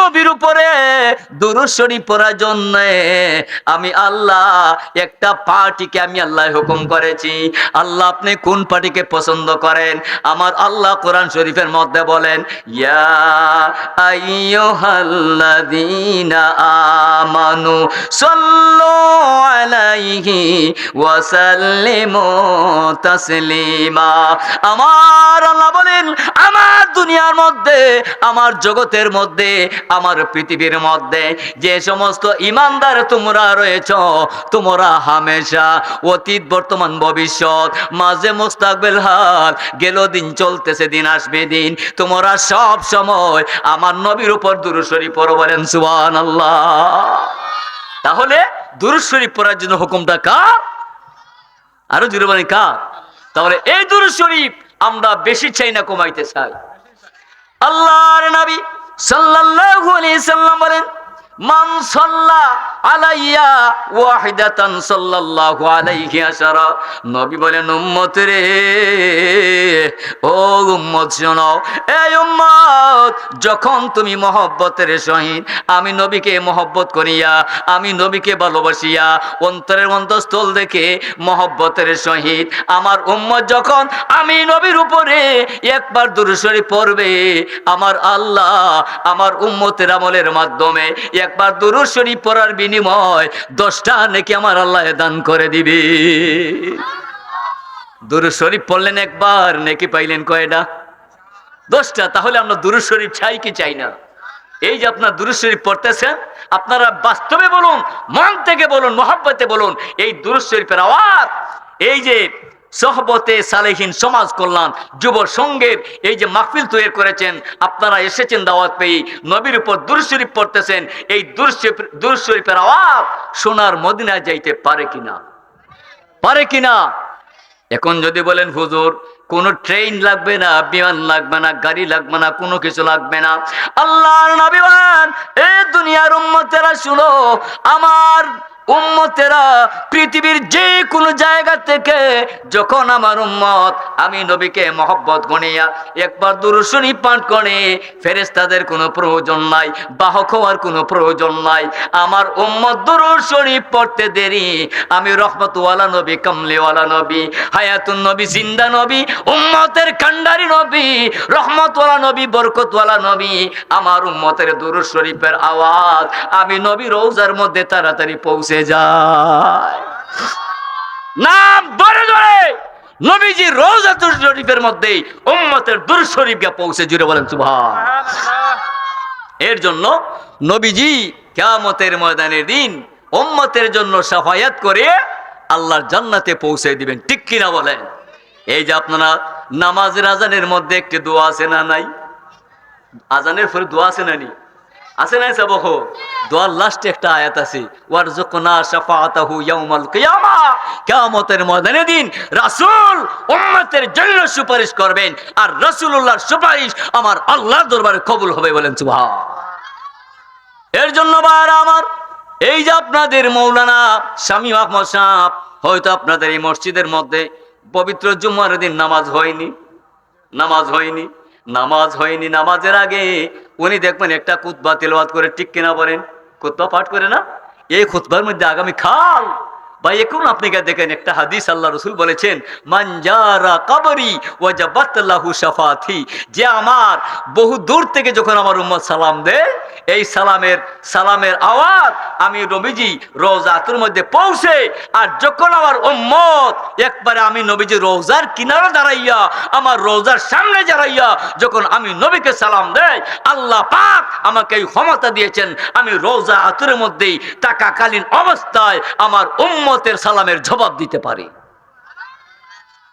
নবীর উপরে দুরুশ্বরী আমি আল্লাহ একটা পার্টিকে আমি আল্লাহ হুকুম করেছি। আল্লাহ আপনি কোন পার্টিকে পছন্দ করেন? আমার আল্লাহ কোরআন শরীফের মধ্যে বলেন তাসলিমা। আমার আল্লাহ বলেন, আমার দুনিয়ার মধ্যে, আমার জগতের মধ্যে, আমার পৃথিবীর মধ্যে যে সমস্ত ইমানদার তোমরা রয়েছ, তোমরা হামেশা অতীত, বর্তমান, ভবিষ্যৎ, মাঝে মোস্তাকবেল হাল, গেল দিন চলতেছে, দিন আসবে দিন। তোমরা সব সময় আমার নবীর উপর দুরুশরী পড়ো বলেন সুবান আল্লাহ তাহলে দুরুশরী পড়ার জন্য হুকুমটা কার? আরও জুড়ে বলেন, কার? তাহলে এই দুরুদ শরীফ আমরা বেশি চাই না কমাইতে চাই। আল্লাহর নবী সাল্লাল্লাহু আলাইহি সাল্লাম বলেন মান সাল্লা আলাইয়া ওয়াহিদাতান সাল্লাল্লাহু আলাইহি আশারা। নবী বলেন, উম্মত রে, ও উম্মত শোনো, এই উম্মত, যখন তুমি মহব্বতের সহিত, আমি নবীকে মহব্বত করিয়া, আমি নবীকে ভালোবাসিয়া, অন্তরের অন্তঃস্থল দেখে মহব্বতের সহিত, আমার উম্মত যখন আমি নবীর উপরে একবার দুরুশরী পড়বে, আমার আল্লাহ আমার উম্মতের আমলের মাধ্যমে একবার দুরুশরী পড়ার দশটা নাকি আমার আল্লাহ দান করে দিবি। দুরু শরীফ পড়লেন একবার, নাকি পাইলেন কয়টা? দশটা। তাহলে আমরা দুরু শরীফ চাই কি চাই না? এই যে আপনার দুরু শরীফ পড়তেছেন, আপনারা বাস্তবে বলুন, মন থেকে বলুন, মহাব্বতে বলুন, এই দুরু শরীফের আওয়াজ, এই যে সহবতে সালেহীন সমাজ কল্যাণ যুব সঙ্গের এই যে মাহফিল তৈরি করেছেন, আপনারা এসেছেন দাওয়াত পেয়ে, নবীর উপর দুরুদ শরীফ পড়তেছেন, এই দুরুদ শরীফ আওয়াজ সোনার মদিনায় যাইতে পারে কিনা? পারে কিনা? এখন যদি বলেন, হুজুর, কোনো ট্রেন লাগবে না, বিমান লাগবে না, গাড়ি লাগবে না, কোনো কিছু লাগবে না। আল্লাহর এ দুনিয়ার উম্মতেরা, শুনো, আমার উম্মতেরা পৃথিবীর যে কোনো জায়গা থেকে, যখন আমার উম্মত, আমি নবীকে মহব্বত গনিয়া, একবার দুরুশনী পাঠ করে ফেরেস্তাদের কোনো প্রয়োজন নাই, বাহক হওয়ার কোনো প্রয়োজন নাই। আমার উম্মত দুরুশনী পড়তে দেরি, আমি রহমতওয়ালা নবী, কামলিওয়ালা নবী, হায়াতুন নবী, জিন্দা নবী, উম্মতের কান্ডারি নবী, রহমতওয়ালা নবী, বরকতওয়ালা নবী, আমার উম্মতের দুরুদ শরীফের আওয়াজ, আমি নবী রৌজার মধ্যে তাড়াতাড়ি পৌঁছে যায়। নাম ধরে ধরে নবীজি রোজাতুল শরীফের মধ্যে উম্মতের দুরুদ শরীফ গিয়ে পৌঁছে, জুড়ে বলেন, সুবহান। এর জন্য নবীজি কিয়ামতের ময়দানের দিন উম্মতের জন্য সাফায়াত করে আল্লাহর জান্নাতে পৌঁছে দিবেন। ঠিক কিনা বলেন? এই যে আপনারা নামাজের আজানের মধ্যে একটি দোয়া আছে না নাই? আজানের পরে দোয়া আছে না নি আছে নাই সাবহ দোয়ার লাস্টে একটা আয়াত আছে ওয়ারজুকনা শাফাআতাহু ইয়াউমাল কিয়ামা কিয়ামতের ময়দানে দিন রাসূল উম্মতের জন্য সুপারিশ করবেন, আর রাসূলুল্লাহর সুপারিশ আমার আল্লাহর দরবারে কবুল হবে বলেন সুবহান এর জন্য বার আমার, এই যে আপনাদের মৌলানা স্বামী আহমদ সাহ হয়তো আপনাদের এই মসজিদের মধ্যে পবিত্র জুম্মার দিন নামাজ হয়নি নামাজ হয়নি নামাজ হয়নি, নামাজের আগে উনি দেখবেন একটা কুতবা তেলবাদ করে ঠিক কিনা বলেন? কুতবা পাঠ করে না? এই খুতবার মধ্যে আগামী খাল বা এখন আপনি দেখেন, একটা হাদিস আল্লাহ রসুল বলেছেন মানজারা কাবরি ওয়াজাবাতাল্লাহু শাফাথি যে আমার বহু দূর থেকে যখন আমার উম্মত সালাম দেয়, এই সালামের সালামের আওয়াজ আমি নবীজি রোজাতুর মধ্যে পৌঁছে, আর যখন আমার উম্মত একবারে আমি নবীজি রোজার কিনারে দাঁড়াইয়া, আমার রোজার সামনে দাঁড়াইয়া যখন আমি নবীকে সালাম দেয় আল্লাহ পাক আমাকে এই ক্ষমতা দিয়েছেন, আমি রোজা আতুরের মধ্যেই টাকাকালীন অবস্থায় আমার উম্মতের সালামের জবাব দিতে পারি।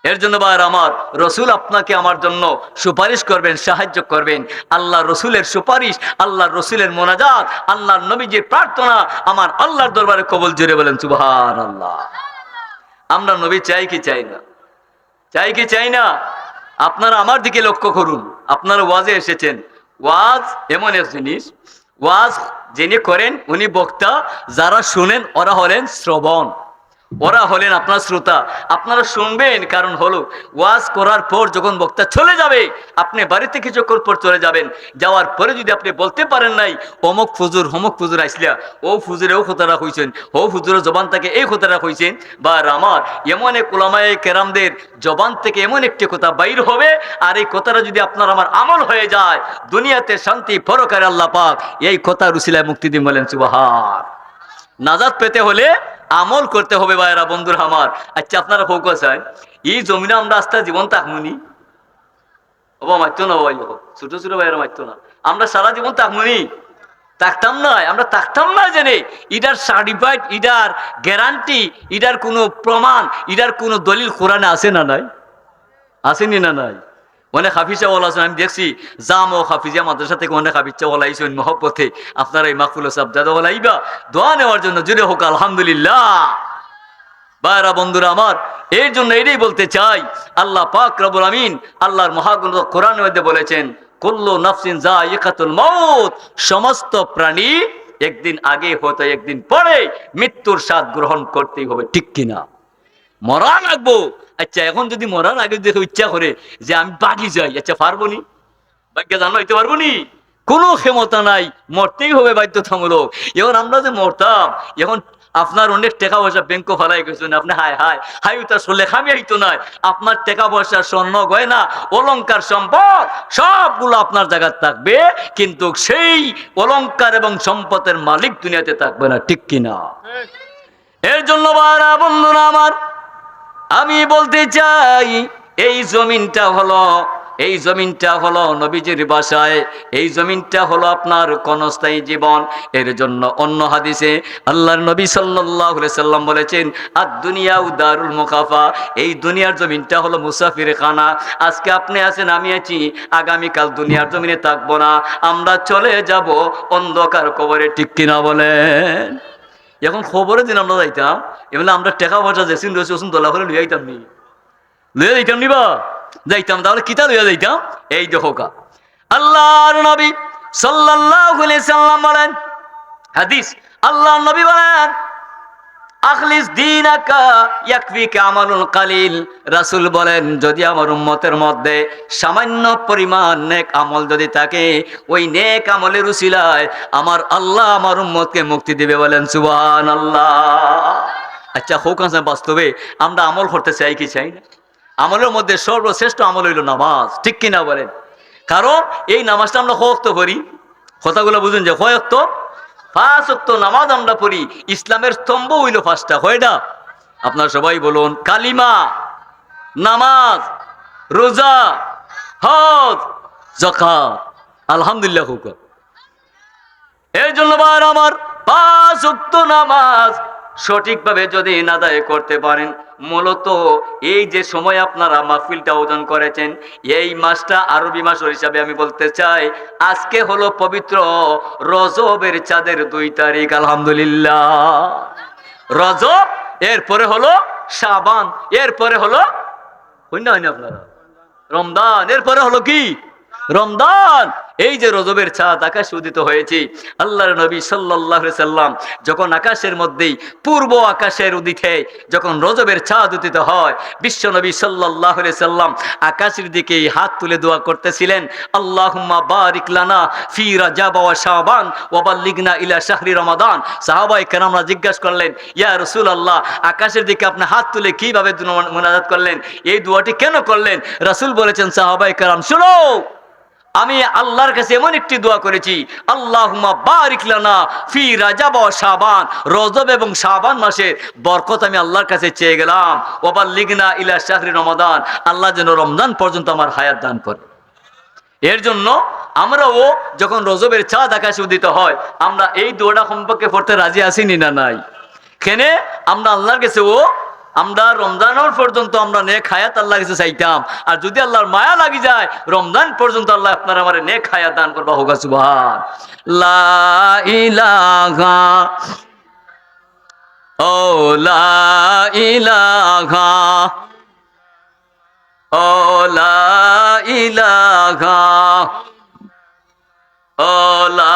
এর জন্য বার আমার, রসুল আপনাকে আমার জন্য সুপারিশ করবেন, সাহায্য করবেন। আল্লাহ রসুলের সুপারিশ আল্লাহ রসুলের মোনাজাত আল্লাহ নবীজির প্রার্থনা আমার আল্লাহর দরবারে কবল জুড়ে বলেন সুবাহান আল্লাহ আমরা নবী চাই কি চাই না? চাই কি চাই না? আপনারা আমার দিকে লক্ষ্য করুন। আপনারা ওয়াজে এসেছেন। ওয়াজ এমন এক জিনিস, ওয়াজ যিনি করেন, উনি বক্তা, যারা শুনেন, ওরা হলেন শ্রবণ। ওরা হলেন আপনার শ্রোতা। আপনারা শুনবেন কারণ হলো, ওয়াজ করার পর যখন বক্তা চলে যাবে, আপনি বাড়িতে কিছুক্ষণ পর চলে যাবেন। যাওয়ার পরে যদি আপনি বলতে পারেন নাই, অমুক ফুজুর হমক ফুজুর আসলিয়া ও ফুজুরে ও খোতারা হইছেন, ও ফুজুরের জবান থেকে এই খোতারা হইছেন, বা আমার এমন এক ওলামায়ে কেরামদের জবান থেকে এমন একটি কথা বাইর হবে, আর এই কথাটা যদি আপনার আমার আমল হয়ে যায়, দুনিয়াতে শান্তি পরকারে আল্লাহ পাক এই কথা রুসিলায় মুক্তি দিন বলেন সুবাহার নাজাদ পেতে হলে আমল করতে হবে ভাইরা বন্ধুরা আমার। আচ্ছা আপনারা ফোকাস হয় এই জমিনে আমরা আস্তে জীবন তাকমুনি। বাবা মারতো না ইয়ো। ছোট ছোট ভাইয়েরা মারতো না। আমরা সারা জীবন তাকমুনি। তাকতাম নয় আমরা তাকতাম না জেনে। ইটার সার্টিফাইড ইডার গ্যারান্টি ইটার কোনো প্রমাণ ইটার কোনো দলিল কোরআনে আছে না নাই? আসেনি না নাই? অনেক হাফিজা ওলা আছেন আমি দেখছি জাম ও হাফিজা মাদ্রাসা থেকে অনেক হাফিজা ওলা আইসেন মহব্বতে। আপনারা এই মাহফুল সাহেব দাদা দোয়া নেওয়ার জন্য জুড়ে হোক, আলহামদুলিল্লাহ। বাইরা বন্ধুরা আমার, এর জন্য এটাই বলতে চাই, আল্লাহ পাক রবুল আমিন আল্লাহর মহাগুণ কোরআন মধ্যে বলেছেন, কল্লো নাফসিন যা ইকাতুল মৌত সমস্ত প্রাণী একদিন আগে হতো একদিন পরে মৃত্যুর স্বাদ গ্রহণ করতেই হবে, ঠিক কিনা? মরা লাগবো। আচ্ছা এখন যদি মরার আগে দেখে ইচ্ছা করে যে আমি বাগি যাই আচ্ছা পারব নি? ভাগ্য জানো হইতে পারব নি? কোনো ক্ষমতা নাই মরতেই হবে বাধ্যতামূলক। এখন আমরা যে মরতাম এখন আপনার অনেক টাকা পয়সা ব্যাংক ফালাই গেছেন আপনি হায় হায় হাই তার লেখামি হইতো নয় আপনার টাকা পয়সা স্বর্ণ গয়না অলঙ্কার সম্পদ সবগুলো আপনার জায়গায় থাকবে কিন্তু সেই অলংকার এবং সম্পদের মালিক দুনিয়াতে থাকবে না ঠিক কিনা? এর জন্য বারা বন্ধুরা আমার আমি বলতে চাই, এই জমিনটা হলো, এই জমিনটা হলো নবীজির বাসায়, এই জমিনটা হলো আপনার কনস্থায়ী জীবন। এর জন্য অন্য হাদিসে আল্লাহর নবী সাল্লাহ সাল্লাম বলেছেন আর দুনিয়া উদারুল মুখাফা এই দুনিয়ার জমিনটা হলো মুসাফির খানা। আজকে আপনি আছেন, আমি আছি, আগামীকাল দুনিয়ার জমিনে থাকব না। আমরা চলে যাব অন্ধকার কবরে, ঠিক কিনা বলেন? এখন খবরের দিন আমরা যাইতাম, এমনি আমরা টাকা পয়সা যেসিন রয়েছে ওসুন দোলা করে লইয়া যাইতাম নি। লইয়া যাইতাম নি বা যাইতাম, তাহলে কিতা লইয়া যাইতাম? এই দেখো কা আল্লাহর নবী সাল্লাল্লাহু আলাইহি সাল্লাম বলেন, হাদিস, আল্লাহর নবী বলেন আখলিস দিনাকা ইয়াকফিকা আমালুল কালিল। রাসূল বলেন, যদি আমার উম্মতের মধ্যে সামান্য পরিমাণ নেক আমল যদি থাকে, ওই নেক আমলের উসিলায় আমার আল্লাহ আমার উম্মতকে মুক্তি দিবে বলেন, সুবহানাল্লাহ। আচ্ছা হোক আছে, বাস্তবে আমরা আমল করতে চাই কি চাই না? আমলের মধ্যে সর্বশ্রেষ্ঠ আমল হইল নামাজ, ঠিক কিনা বলেন? কারণ এই নামাজটা আমরা হক্ত করি। কথাগুলো বুঝুন যে হয়ক্ত পাঁচ নামাজ আমরা পড়ি, ইসলামের স্তম্ভ হইল হয় না আপনার সবাই বলুন, কালিমা, নামাজ, রোজা, হজ জখা আলহামদুলিল্লাহ হুকুম। এই জন্য আমার পাঁচ উক্ত নামাজ সঠিকভাবে যদি নাদায় করতে পারেন মূলত এই যে সময় আপনারা মাহফিলটা ওজন করেছেন, এই মাসটা আরবি মাস হিসাবে আমি বলতে চাই, আজকে হলো পবিত্র রজবের চাঁদের দুই তারিখ, আলহামদুলিল্লাহ। রজব, এরপরে হলো সাবান এরপরে হলো হইনা হয়নি আপনারা? রমদান এরপরে হলো কি? রমদান এই যে রজবের ছাদ আকাশে উদিত হয়েছে, আল্লাহর নবী সাল্লাহ সাল্লাম যখন আকাশের মধ্যেই, পূর্ব আকাশের উদিতে যখন রজবের ছাদ উদিত হয়, বিশ্ব নবী সাল্লাহ সাল্লাম আকাশের দিকে হাত তুলে দোয়া করতেছিলেন, আল্লাহুম্মা বারিক লানা ফি রাজাব ওয়া শাবান ওয়া বাল্লিগনা ইলা শাহরি রমাদান। সাহাবায়ে কেরামরা জিজ্ঞাসা করলেন, ইয়া রসুল আল্লাহ আকাশের দিকে আপনি হাত তুলে কীভাবে মোনাজাত করলেন? এই দোয়াটি কেন করলেন? রাসূল বলেছেন, সাহাবায়ে কেরাম, শুনো। আমি আল্লাহর কাছে এমন একটি দোয়া করেছি, আল্লাহুম্মা বারিক ফি রাজাব শাবান। রজব এবং শাবান মাসের বরকত আমি আল্লাহর কাছে চেয়ে গেলাম। ওবাল লিগনা ইলা শাহরি রমাদান। আল্লাহ যেন রমজান পর্যন্ত আমার হায়াত দান করে। এর জন্য আমরাও যখন রজবের চাঁদ আকাশে উদিত হয়, আমরা এই দোয়াটা সম্পর্কে পড়তে রাজি আসিনি না নাই? কেনে আমরা আল্লাহর কাছে ও আমরা রমজানের পর্যন্ত আমরা নেক হায়াত আল্লাহ কাছে চাইতাম। আর যদি আল্লাহর মায়া লাগি যায়, রমজান পর্যন্ত আল্লাহ আপনার আমার নেক হায়াত দান করবা হোক সুবহান। লা ও লা ও লা ও লা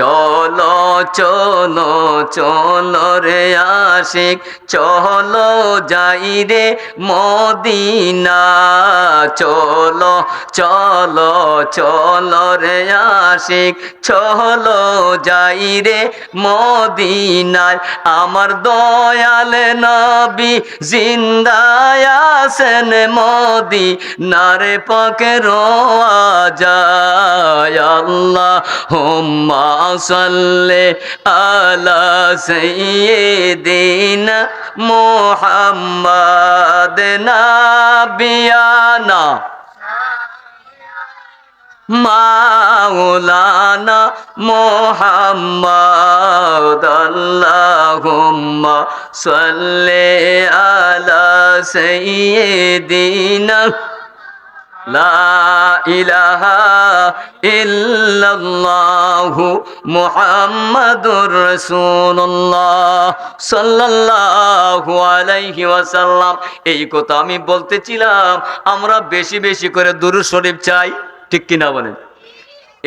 চলো চলো চলো রে আশিক, চলো যাই রে মদিনা। চলো চলো চলো রে আশিক, চলো যাই রে মদিনায়। আমার দয়াল নবী জিন্দায় আছেন মোদি নারে পাকে রোয়া যায় আল্লাহ হুম্মা সাল্লে আলা সাইয়্যিদিন মুহাম্মাদ নাবিয়ানা। মাওলানা মোহাম্মদ আল্লাহুম্মা সাল্লি আলা সাইয়্যিদিনা এই কথা আমি বলতেছিলাম, আমরা বেশি বেশি করে দুরূদ শরীফ চাই, ঠিক কিনা বলেন?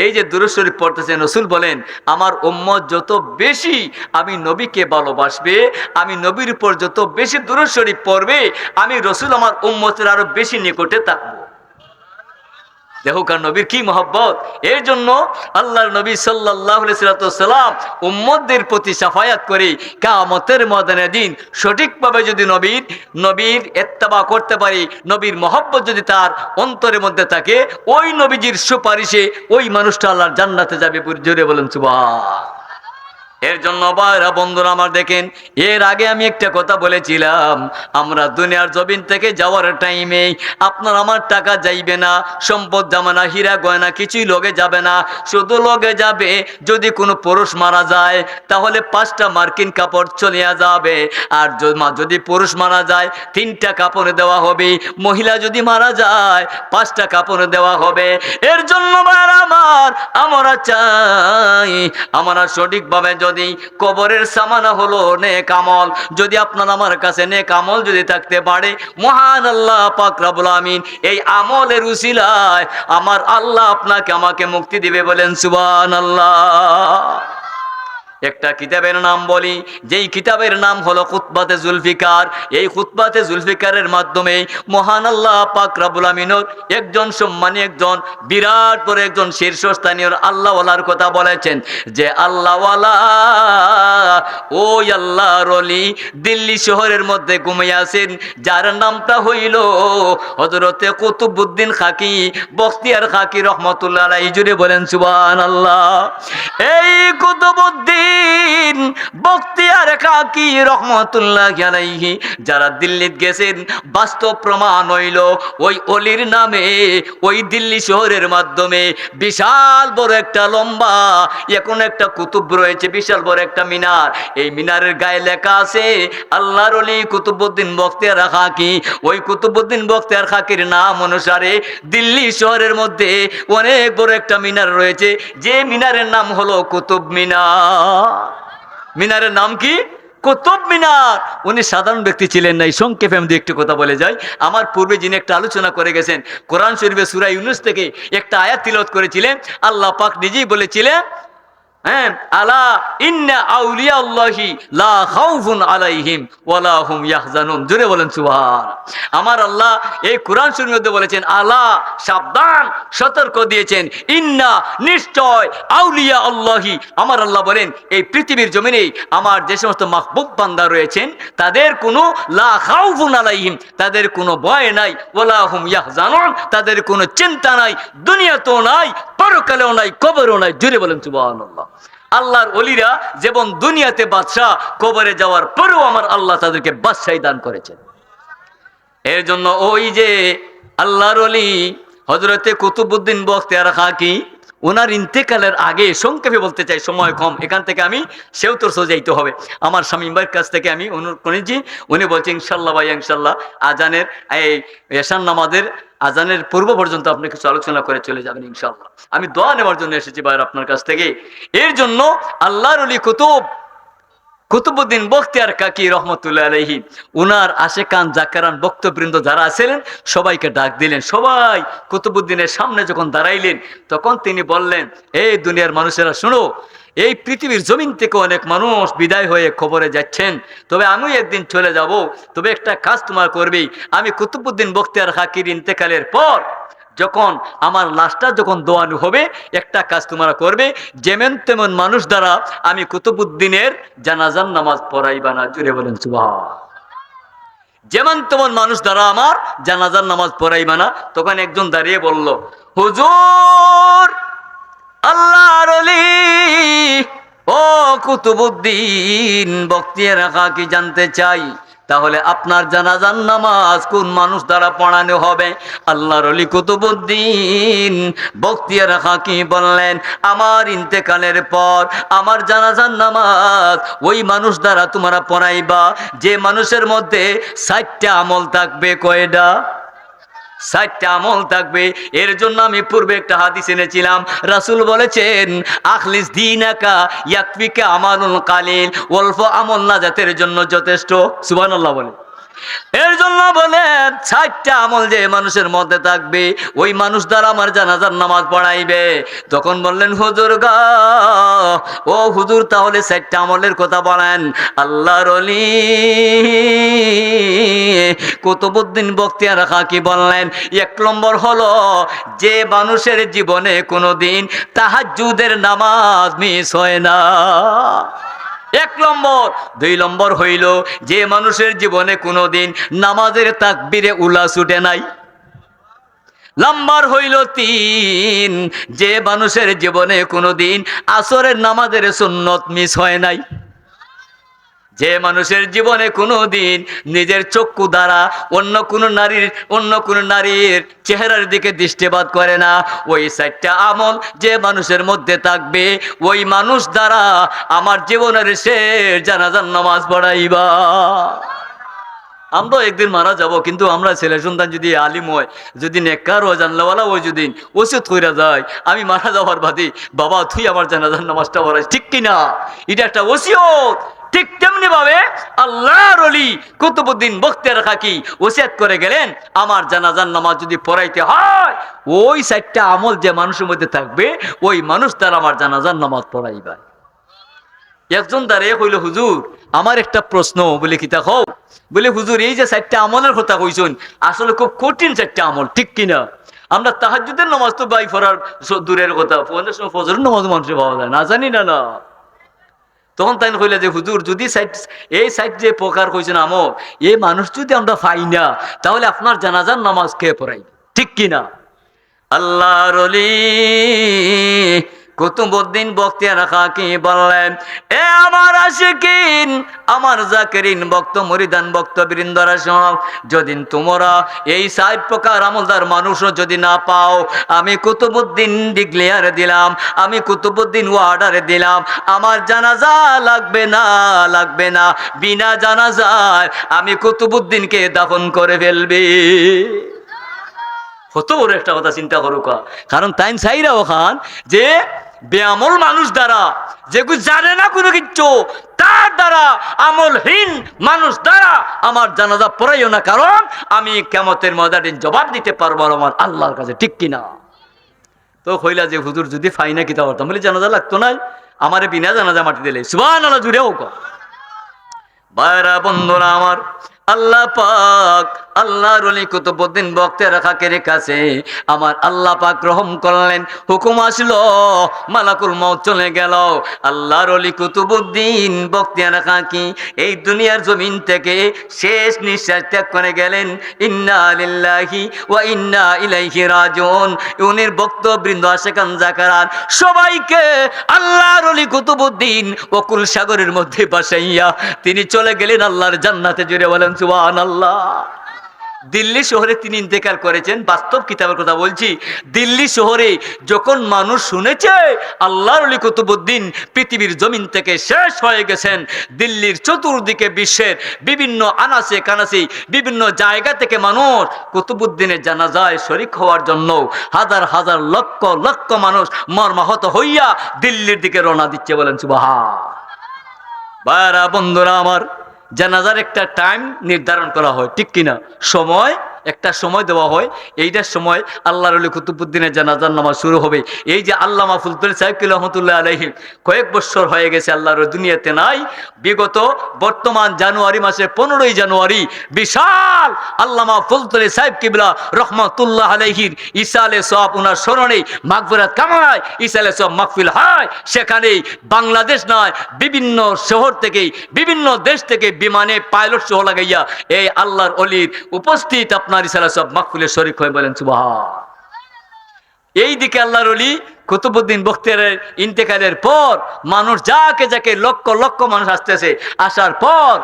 এই যে দুরূদ শরীফ পড়তেছেন, রসুল বলেন, আমার উম্মত যত বেশি আমি নবীকে ভালোবাসবে, আমি নবীর উপর যত বেশি দুরূদ শরীফ পড়বে, আমি রসুল আমার উম্মতের আরও বেশি নিকটে থাকব। দেখো কার নবীর কি মহব্বত? এর জন্য আল্লাহর নবী সাল্লাহাম উম্মদের প্রতি সাফায়াত করে। কামতের ময়দানের দিন সঠিকভাবে যদি নবীর নবীর এত্তাবা করতে পারি, নবীর মহব্বত যদি তার অন্তরের মধ্যে থাকে, ওই নবীজির সুপারিশে ওই মানুষটা আল্লাহর জান্নাতে যাবে। জোরে বলেন সুবা এর জন্য বাইরা বন্ধুরা আমার দেখেন, এর আগে আমি একটা কথা বলেছিলাম, আমরা দুনিয়ার জবিন থেকে যাওয়ার টাইমে আপনার আমার টাকা যাইবে না, সম্পদ যাবে না, হীরা গয়না কিছুই লগে যাবে না, শুধু লগে যাবে যদি কোনো পুরুষ মারা যায়, তাহলে পাঁচটা মার্কিন কাপড় চলিয়া যাবে, আর যদি পুরুষ মারা যায়, তিনটা কাপড় দেওয়া হবে, মহিলা যদি মারা যায়, পাঁচটা কাপড় দেওয়া হবে, এর জন্য আমার, আমরা চাই, আমরা সঠিকভাবে যদি কবরের সামানা হলো নেক আমল, যদি আপনার আমার কাছে নেক আমল যদি থাকতে পারে, মহান আল্লাহ পাক রাবুল আমিন এই আমলের উসিলায় আমার আল্লাহ আপনাকে আমাকে মুক্তি দিবে বলেন সুবহানাল্লাহ। একটা কিতাবের নাম বলি, যেই কিতাবের নাম হলো খুতবাতে জুলফিকার। এই খুতবাতে জুলফিকারের মাধ্যমে মহান আল্লাহ পাক রাবুল আমিনুর একজন সম্মানী একজন, বিরাট বড় একজন শীর্ষস্থানীয় আল্লাহওয়ালার কথা বলেছেন যে, আল্লাহওয়ালা, ওই আল্লাহ রলি দিল্লি শহরের মধ্যে ঘুমিয়ে আছেন, যার নামটা হইল হজরতে কুতুবুদ্দিন খাকি, বখতিয়ার খাকি রহমতুল্লাহ জুড়ে বলেন সুবান আল্লাহ এই কুতুবুদ্দিন আলাইহি। যারা দিল্লিতে গেছেন, বাস্তব প্রমাণ হইল, ওই অলির নামে, ওই দিল্লি শহরের মাধ্যমে বিশাল বড় একটা লম্বা, এখন একটা কুতুব রয়েছে, বিশাল বড় একটা মিনার। এই মিনারের গায়ে লেখা আছে, আল্লাহর অলি কুতুবুদ্দিন বখতিয়ার খাকি ওই কুতুবুদ্দিন বখতিয়ার খাকির নাম অনুসারে দিল্লি শহরের মধ্যে অনেক বড় একটা মিনার রয়েছে। যে মিনারের নাম হলো কুতুব মিনার। মিনারের নাম কি? কুতুব মিনার। উনি সাধারণ ব্যক্তি ছিলেন না, এই সংক্ষেপে আমি একটু কথা বলে যাই। আমার পূর্বে যিনি একটা আলোচনা করে গেছেন, কোরআন শরীফে সুরা ইউনুস থেকে একটা আয়াত তিলত করেছিলেন, আল্লাহ পাক নিজেই বলেছিলেন হ্যাঁ আল্লাহি আমার আল্লাহ আল্লাহি আল্লাহ বলেন, এই পৃথিবীর জমিনে আমার যে সমস্ত মাহবুব বান্দা রয়েছেন, তাদের কোনো লা আলাইহিম, তাদের কোনো ভয় নাই ওয়ালা হুম তাদের কোনো চিন্তা নাই, দুনিয়াতেও নাই, পরকালেও নাই, কবরেও নাই। জোরে বলেন, সুবহানাল্লাহ। আল্লাহর অলিরা যেমন দুনিয়াতে বাদশাহ, কবরে যাওয়ার পরেও আমার আল্লাহ তাদেরকে বাদশাহী দান করেছেন। এর জন্য ওই যে আল্লাহর অলি হজরতে কুতুবুদ্দিন বখতিয়ার খাকি ওনার ইন্তেকালের আগে সংক্ষেপে বলতে চাই, সময় কম। এখান থেকে আমি সেও তোর যাইতে হবে। আমার স্বামী ভাইয়ের কাছ থেকে আমি অনুরোধ করেছি উনি বলছে ইনশাল্লাহ ভাই ইনশাল্লাহ আজানের, এই এশান নামাজের, আজানের পূর্ব পর্যন্ত আপনি কিছু আলোচনা করে চলে যাবেন ইনশাল্লাহ আমি দোয়া নেওয়ার জন্য এসেছি ভাইয়ের আপনার কাছ থেকে। এর জন্য আল্লাহর অলি কুতুব কুতুবুদ্দিন বখতিয়ার কাকি রহমতুল্লাহ আলহি উনার আশেকান জাকারান বক্তবৃন্দ যারা আছিলেন, সবাইকে ডাক দিলেন। সবাই কুতুবুদ্দিনের সামনে যখন দাঁড়াইলেন, তখন তিনি বললেন এই দুনিয়ার মানুষেরা, শুনো, এই পৃথিবীর জমিন থেকে অনেক মানুষ বিদায় হয়ে খবরে যাচ্ছেন। তবে আমি একদিন চলে যাব, তবে একটা কাজ তোমার করবেই আমি কুতুবুদ্দিন বখতিয়ার হাকির ইন্তেকালের পর যখন আমার লাশটা যখন দোয়ানো হবে, একটা কাজ তোমরা করবে, যেমন তেমন মানুষ দ্বারা আমি কুতুবুদ্দিনের জানাজান নামাজ পড়াইবা না। জুড়ে বলেন সুবাহ যেমন তেমন মানুষ দ্বারা আমার জানাজার নামাজ পড়াইবা না, তখন একজন দাঁড়িয়ে বলল, হুজুর, আল্লাহর ও কুতুবুদ্দিন বক্তিয়া রাখা কি জানতে চাই? তাহলে আপনার জানাজান নামাজ কোন মানুষ দ্বারা পড়ানো হবে? আল্লাহর অলি কুতুবুদ্দিন বক্তিয়ার হাকি বললেন, আমার ইন্তেকালের পর আমার জানাজান নামাজ ওই মানুষ দ্বারা তোমরা পড়াইবা। যে মানুষের মধ্যে ষাটটা আমল থাকবে, কয়টা? ষাটটা আমল থাকবে। এর জন্য আমি পূর্বে একটা হাদিস এনেছিলাম। রাসুল বলেছেন, আখলিস দিনাকা ইয়াকফিকা আমানুল কালিল। অল্প আমল না জাতের জন্য যথেষ্ট। সুবান বলে এর জন্য বলেন, ষাটটা আমল যে মানুষের মধ্যে থাকবে, ওই মানুষ দ্বারা আমার জানাজার নামাজ পড়াইবে। তখন বললেন, হুজুর গা, ও হুজুর, তাহলে ষাটটা আমলের কথা বলেন। আল্লাহর অলি কুতুবুদ্দিন বক্তিয়ার খাকি বললেন, এক নম্বর হলো, যে মানুষের জীবনে কোনোদিন তাহাজ্জুদের নামাজ মিস হয় না। এক নম্বর। দুই নম্বর হইল, যে মানুষের জীবনে কোনোদিন নামাজের তাকবিরে উলা ছুটে নাই। নাম্বার হইল তিন, যে মানুষের জীবনে কোনোদিন আসরের নামাজের সুন্নত মিস হয় নাই। যে মানুষের জীবনে কোনো দিন নিজের চক্ষু দ্বারা অন্য কোনো নারীর, অন্য কোনো নারীর চেহারার দিকে দৃষ্টিপাত করে না। ওই চারটা আমল যে মানুষের মধ্যে থাকবে, ওই মানুষ দ্বারা আমার জীবনের শেষ জানাজার নামাজ পড়াইবা। আমরা একদিন মারা যাব, কিন্তু আমরা ছেলে সন্তান যদি আলিম হয় যদি নেককার হয় জানলাওয়ালা ওই যদি ওষুধ কইরা যায় আমি মারা যাওয়ার বাদে বাবা তুই আমার জানাজার নামাজটা পড়াই ঠিক কিনা? এটা একটা ওসিয়ত। ঠিক তেমনি ভাবে আল্লাহর অলি কুতুবুদ্দিন বখতিয়ার খাকি ওসিয়াত করে গেলেন, আমার জানাজার নামাজ যদি পড়াইতে হয়, ওই সাইডটা আমল যে মানুষের মধ্যে থাকবে, ওই মানুষ তার আমার জানাজার নামাজ পড়াইবা। একজন দাঁড়িয়ে কইল, হুজুর, আমার একটা প্রশ্ন, বলে কি হোক বলে, হুজুর, এই যে চারটা আমলের কথা কইছেন, আসলে খুব কঠিন চারটা আমল, ঠিক কিনা? আমরা তাহাজুদের নামাজ তো বাই ফরার দূরের কথা, ফজরের নামাজ মানুষের পাওয়া যায় না, জানি না না। তখন তাই কইলে যে, হুজুর, যদি সাইড এই সাইড যে প্রকার কইছেন আমো এই মানুষ যদি আমরা পাই না, তাহলে আপনার জানাজার নামাজ কে পড়াই ঠিক কিনা? আল্লাহর কুতুবুদ্দিন বক্তিয়া রাখা কি বললেন এ আমার আশিকিন, আমার জাকেরিন ভক্ত, মরিদান ভক্ত বৃন্দরা সব যদি তোমরা এই সাইড প্রকার আমলদার মানুষও যদি না পাও, আমি কুতুবুদ্দিন ডিক্লেয়ার দিলাম, আমি কুতুবুদ্দিন ওয়ার্ডারে দিলাম, আমার জানাজা লাগবে না লাগবে না, বিনা জানাজায় আমি কুতুবুদ্দিনকে দাফন করে ফেলবি। কত বড় একটা কথা চিন্তা করুক কারণ তাইন সাইরা ওখান যে বেআমল মানুষ দ্বারা যেগুলো জানে না কোনো কিচ্ছু, তার দ্বারা, আমলহীন মানুষ দ্বারা আমার জানাজা পড়াইও না। কারণ আমি কেমতের মজাদিন জবাব দিতে পারব আমার আল্লাহর কাছে, ঠিক কিনা? তো কইলা যে, হুজুর, যদি ফাই না কিতা করতাম? বলে, জানাজা লাগতো নাই আমারে বিনা জানাজা মাটি দিলে। সুবান আল্লাহ জুড়ে হোক বাইরা বন্ধুরা আমার, আল্লাহ পাক আল্লাহর অলি কুতুবুদ্দিন বক্তের খাকের কাছে আমার আল্লাহ পাক রহম করলেন, হুকুম আসলো, মালাকুল মত চলে গেল। আল্লাহর অলি কুতুবুদ্দিন বক্তিয়ার খাকি এই দুনিয়ার জমিন থেকে শেষ নিঃশ্বাস ত্যাগ করে গেলেন। ইন্না লিল্লাহি ওয়া ইন্না ইলাইহি রাজিউন। উনির বক্তবৃন্দ আশেকান জাকারান, সবাইকে আল্লাহর অলি কুতুবুদ্দিন অকুল সাগরের মধ্যে বাসাইয়া তিনি চলে গেলেন আল্লাহর জান্নাতে জুড়ে বলেন সুবহান আল্লাহ দিল্লি শহরে তিনি ইন্তেকাল করেছেন, বাস্তব কিতাবের কথা বলছি। দিল্লি শহরে যখন মানুষ শুনেছে, আল্লাহর আলী কুতুবুদ্দিন পৃথিবীর জমিন থেকে শেষ হয়ে গেছেন, দিল্লির চতুর্দিকে বিশ্বের বিভিন্ন আনাসে কানাসে বিভিন্ন জায়গা থেকে মানুষ কুতুবুদ্দিনের জানাজায় শরিক হওয়ার জন্য হাজার হাজার লক্ষ লক্ষ মানুষ মর্মাহত হইয়া দিল্লির দিকে রওনা দিচ্ছে বলেন সুবাহা বারা বন্ধুরা আমার জানাজার একটা টাইম নির্ধারণ করা হয় ঠিক কিনা? সময় একটা সময় দেওয়া হয়। এইটার সময় আল্লাহর আলী কুতুবুদ্দিনের জানাজার নামাজ শুরু হবে। এই যে আল্লামা ফুলতুল সাহেবকে রহমতুল্লাহ আলহিম কয়েক বছর হয়ে গেছে আল্লাহর দুনিয়াতে নাই। বিগত বর্তমান জানুয়ারি মাসে পনেরোই জানুয়ারি বিশাল আল্লামা ফুলতুল সাহেব কিবলা রহমতুল্লাহ আলহির ইসালে সব ওনার স্মরণে মাগফিরাত কামায়, ইসালে সব মাহফিল হয়। সেখানেই বাংলাদেশ নয়, বিভিন্ন শহর থেকে বিভিন্ন দেশ থেকে বিমানে পাইলট সহ লাগাইয়া এই আল্লাহর অলির উপস্থিত আপনার ইসালে সব মাহফিলের শরিক হয়ে বলেন সুবাহ এই দিকে আল্লাহর অলি কুতুবুদ্দিন বখতিয়ারের ইন্তেকালের পর মানুষ যাকে যাকে লক্ষ লক্ষ মানুষ আসতেছে, আসার পর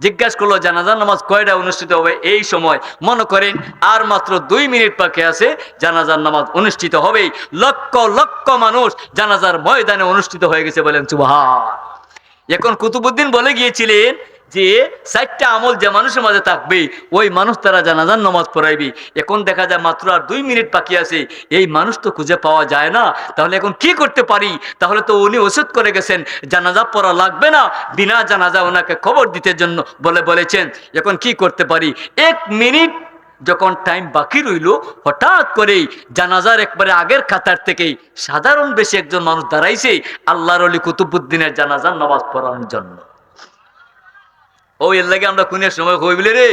জিজ্ঞাসা করল, জানাজার নামাজ কয়টা অনুষ্ঠিত হবে? এই সময় মনে করেন আর মাত্র দুই মিনিট পাকে আছে, জানাজার নামাজ অনুষ্ঠিত হবে লক্ষ লক্ষ মানুষ জানাজার ময়দানে অনুষ্ঠিত হয়ে গেছে বলেন সুবাহা এখন কুতুবুদ্দিন বলে গিয়েছিলেন যে চারটা আমল যে মানুষের মাঝে থাকবে, ওই মানুষ তারা জানাজার নামাজ পড়াইবে। এখন দেখা যায় মাত্র আর দুই মিনিট বাকি আছে, এই মানুষ তো খুঁজে পাওয়া যায় না। তাহলে এখন কি করতে পারি? তাহলে তো উনি ওষুধ করে গেছেন, জানাজা পড়া লাগবে না। বিনা জানাজা ওনাকে খবর দিতে জন্য বলে বলেছেন, এখন কি করতে পারি? এক মিনিট যখন টাইম বাকি রইল, হঠাৎ করেই জানাজার একবারে আগের খাতার থেকেই সাধারণ বেশি একজন মানুষ দাঁড়াইছে, আল্লাহর অলি কুতুবুদ্দিনের জানাজার নামাজ পড়ানোর জন্য। ও, এর লাগে আমরা কোনের সময় হই বলে রে?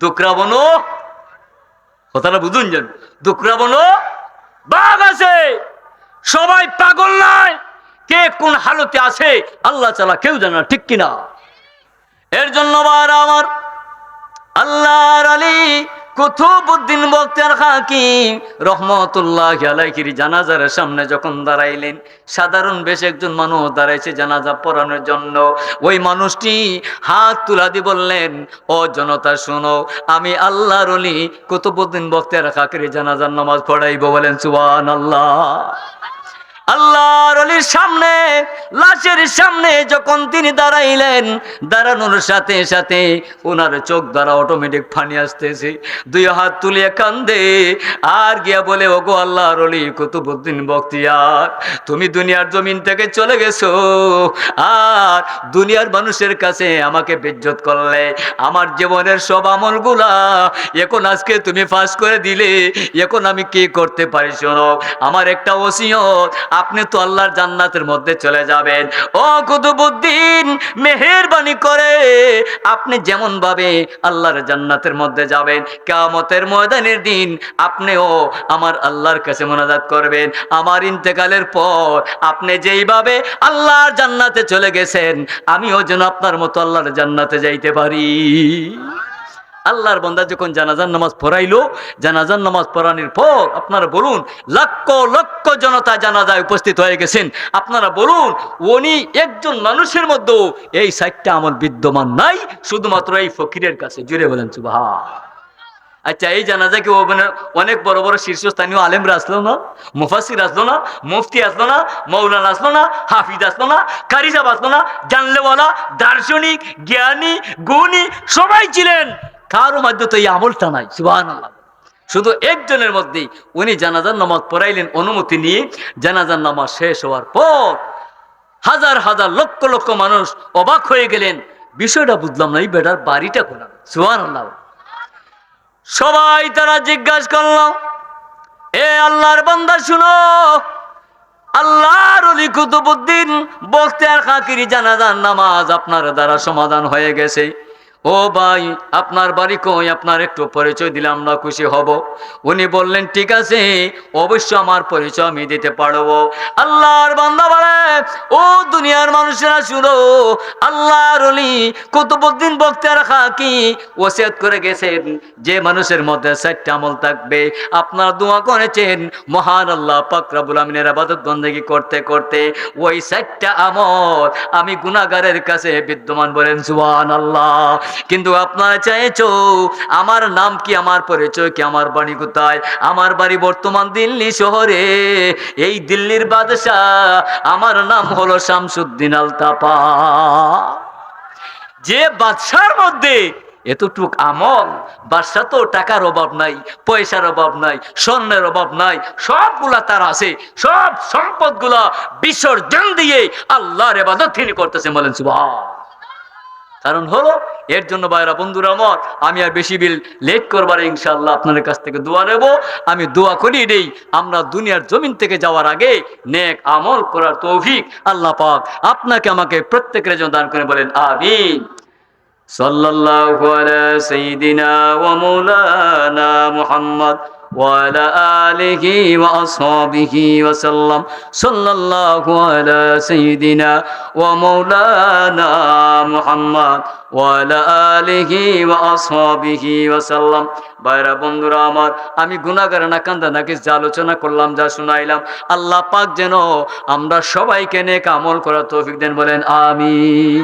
দুকরা বনো? কথাটা বুঝুন যেন। দুকরা বনো? বাঘ আছে। সবাই পাগল নয় কে কোন হালতে আছে? আল্লাহ চালা কেউ জানে না, ঠিক কিনা? এর জন্য বার আমার আল্লাহর আলী কুতুবুদ্দিন বক্তার হাকিম রহমতুল্লাহ আলাইহির জানাজার সামনে যখন দাঁড়াইলেন, সাধারণ বেশ একজন মানুষ দাঁড়াইছে জানাজা পড়ানোর জন্য। ওই মানুষটি হাত তুলা দিয়ে বললেন, ও জনতা, শোনো, আমি আল্লাহর কুতুবুদ্দিন বক্তার হাকির জানাজার নামাজ পড়াইব বলেন সুবান আল্লাহ আল্লাহর অলির সামনে, লাশের সামনে যখন তিনি দাঁড়াইলেন, দাঁড়ানোর সাথে সাথে ওনার চোখ দ্বারা অটোমেটিক ফানি আসতেছে। দুই হাত তুলিয়ে কান্দে, আর গিয়া বলে, ওগো আল্লাহর অলি, কুতুবুদ্দিন বক্তিয়ার তুমি দুনিয়ার জমিন থেকে চলে গেছো, আর দুনিয়ার মানুষের কাছে আমাকে বেজ্জত করলে, আমার জীবনের সব আমলগুলা এখন আজকে তুমি ফাঁস করে দিলে, এখন আমি কি করতে পারি, শোনো, আমার একটা ওসিয়ত আপনি তো আল্লাহর জান্নাতের মধ্যে চলে যাবেন। ও কুতুবুদ্দিন, মেহেরবানি করে আপনি যেমন ভাবে আল্লাহর জান্নাতের মধ্যে যাবেন, কেয়ামতের ময়দানের দিন আপনিও আমার আল্লাহর কাছে মোনাজাত করবেন। আমার ইন্তেকালের পর আপনি যেইভাবে আল্লাহর জান্নাতে চলে গেছেন, আমিও যেন আপনার মতো আল্লাহর জান্নাতে যাইতে পারি। আল্লাহর বন্দা যখন জানাজার নামাজ পড়াইলো, জানাজার নামাজ পড়ানোর পর আপনারা বলুন, লক্ষ লক্ষ জনতা জানাজায় উপস্থিত হয়ে গেছেন। আপনারা বলুন, উনি একজন মানুষের মধ্যেও এই সাইটটা আমার বিদ্যমান নাই, শুধুমাত্র এই ফকিরের কাছে। জুড়ে বলেন সুবাহা আচ্ছা এই জানাজা কি অনেক বড় বড় শীর্ষস্থানীয় আলেমরা আসলো না? মুফাসির আসলো না? মুফতি আসলো না? মৌলানা আসলো না? হাফিজ আসলো না? কারি সাহেব আসলো না? জানলেওয়ালা, দার্শনিক, জ্ঞানী, গুণী সবাই ছিলেন। কারও মধ্যে তো এই আমলটা নাই সুবাহান শুধু একজনের মধ্যেই উনি জানাজার নামাজ পড়াইলেন অনুমতি নিয়ে। জানাজার নামাজ শেষ হওয়ার পর হাজার হাজার লক্ষ লক্ষ মানুষ অবাক হয়ে গেলেন। বিষয়টা বুঝলাম না, এই বেটার বাড়িটা কোনা সুবান আল্লাহ সবাই তারা জিজ্ঞাসা করল, এ আল্লাহর বান্দা, শুনো, আল্লাহর কুতুবুদ্দিন বখতিয়ার জানা জানাজান নামাজ আপনার দ্বারা সমাধান হয়ে গেছে। ও ভাই, আপনার বাড়ি কই? আপনার একটু পরিচয় দিলে আমরা খুশি হব। উনি বললেন, ঠিক আছে অবশ্য আমার পরিচয় আমি দিতে পারব। আল্লাহর বান্দা বলে, ও দুনিয়ার মানুষেরা শুনো, আল্লাহর অলি কুতুবুদ্দিন বখতিয়ার খাকি ওসিয়ত করে গেছেন। যে মানুষের মধ্যে চারটা আমল থাকবে, আপনার দোয়া করেছেন, মহান আল্লাহ পাকরাবুল আমিনের আবাদত বন্দেগি করতে করতে ওই চারটা আমল আমি গুনাগারের কাছে বিদ্যমান বলেন সুবহান আল্লাহ কিন্তু আপনারা চাইছো, আমার নাম কি, আমার পরিচয় কি, আমার বাড়ি কোথায়? আমার বাড়ি বর্তমান দিল্লি শহরে। এই দিল্লির বাদশাহ, আমার নাম হলো শামসুদ্দিন আলতাপা যে বাদশার মধ্যে এতটুক আমল বাদশা তো টাকার অভাব নাই, পয়সার অভাব নাই, স্বর্ণের অভাব নাই, সবগুলা তার আছে। সব সম্পদগুলা বিসর্জন দিয়ে আল্লাহর এবাদত তিনি করতেছে, বলেন সুবহান। কারণ হলো, এর জন্য বাইরা বন্ধুরা আমার, আমি আর বেশি বিল লেট করবার ইনশাল্লাহ আপনাদের কাছ থেকে দোয়া নেব। আমি দোয়া করি নেই, আমরা দুনিয়ার জমিন থেকে যাওয়ার আগে নেক আমল করার তৌফিক আল্লাহ পাক আপনাকে আমাকে প্রত্যেকের জন্য দান করে বলেন আমিন। সাল্লাল্লাহু আলা সাইয়্যিদিনা ওয়া মাওলানা মুহাম্মদ। وعلى آله وأصحابه وسلم صلى الله على سيدنا ومولانا محمد وعلى آله وأصحابه وسلم বাইরা বন্ধুরা আমার আমি গুনাগার না কান্দা নাকি যা আলোচনা করলাম যা শুনাইলাম আল্লাহ পাক যেন আমরা সবাইকে নেক আমল করার তৌফিক দেন বলেন আমিন